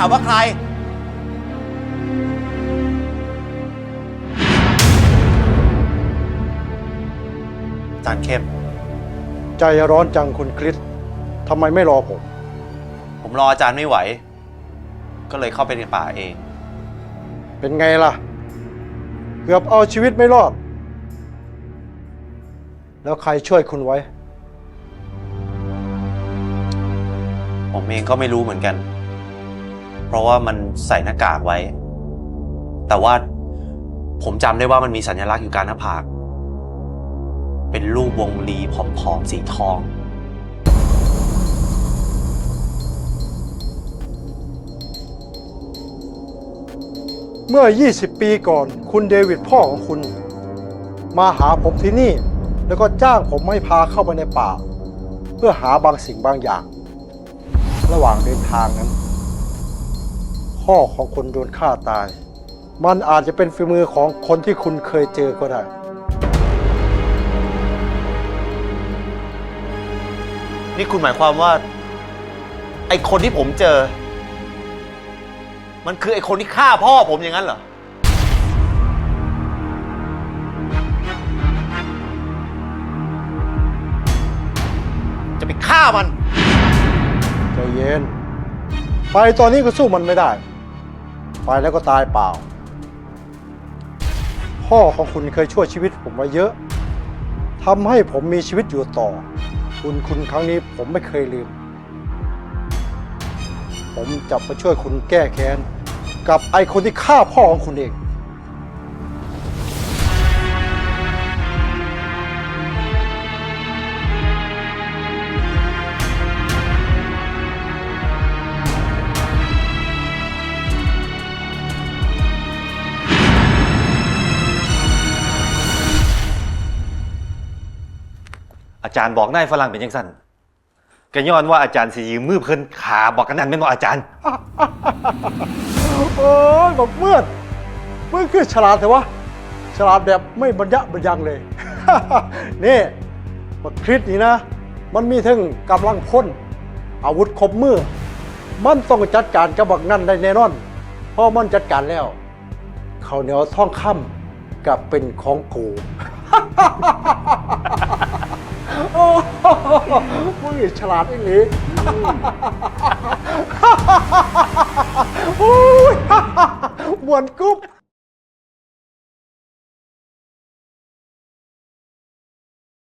ามว่าใคร อาจารย์เข้ม ใจร้อนจังคุณคริสทำไมไม่รอผม ผมรออาจารย์ไม่ไหว ก็เลยเข้าไปในป่าเอง เป็นไงล่ะ เกือบเอาชีวิตไม่รอด แล้วใครช่วยคุณไว้ ผมเองก็ไม่รู้เหมือนกัน เพราะว่ามันใส่หน้ากากไว้ แต่ว่าผมจำได้ว่ามันมีสัญลักษณ์อยู่กลารหน้าผาก เป็นรูปวงลีผอมๆสีทอง เมื่อ 20 ปีก่อน คุณเดวิดพ่อของคุณ มาหาผมที่นี่ แล้วก็จ้างผมให้พาเข้าไปในป่า เพื่อหาบางสิ่งบางอย่าง ระหว่างเดินทางนั้น พ่อของคุณโดนฆ่าตาย มันอาจจะเป็นฝีมือของคนที่คุณเคยเจอก็ได้ นี่คุณหมายความว่า ไอคนที่ผมเจอ มันคือไอคนที่ฆ่าพ่อผมอย่างนั้นเหรอ จะไปฆ่ามัน ใจเย็น ไปตอนนี้ก็สู้มันไม่ได้ ไปแล้วก็ตายเปล่า พ่อของคุณเคยช่วยชีวิตผมไว้เยอะทำให้ผมมีชีวิตอยู่ต่อ คุณคุณครั้งนี้ผมไม่เคยลืม ผมจะไปช่วยคุณแก้แค้น กับไอคนที่ฆ่าพ่อของคุณเอง อาจารย์บอกนายฝรั่งเป็นยังสั้นก็ย้อนว่าอาจารย์สิยืมมือเพิ่นขาบอกกันนั่นเป็นว่อาจารย์ โอ้ยบอกเมื่อนมึงคือฉลาดแต่วะฉลาดแบบไม่บรรยะบรรยังเลย นี่บักคริสนี่นะ มันมีทั้งกำลังพ่นอาวุธครบมือ มันต้องจัดการกับบักนั่นได้แน่นอน เพราะมันจัดการแล้วเขาวเหนียวท่องค่ำกับเป็นของกูโอ้ มึงนี่ฉลาดอีหลีโอ้ยมวนกุ๊บ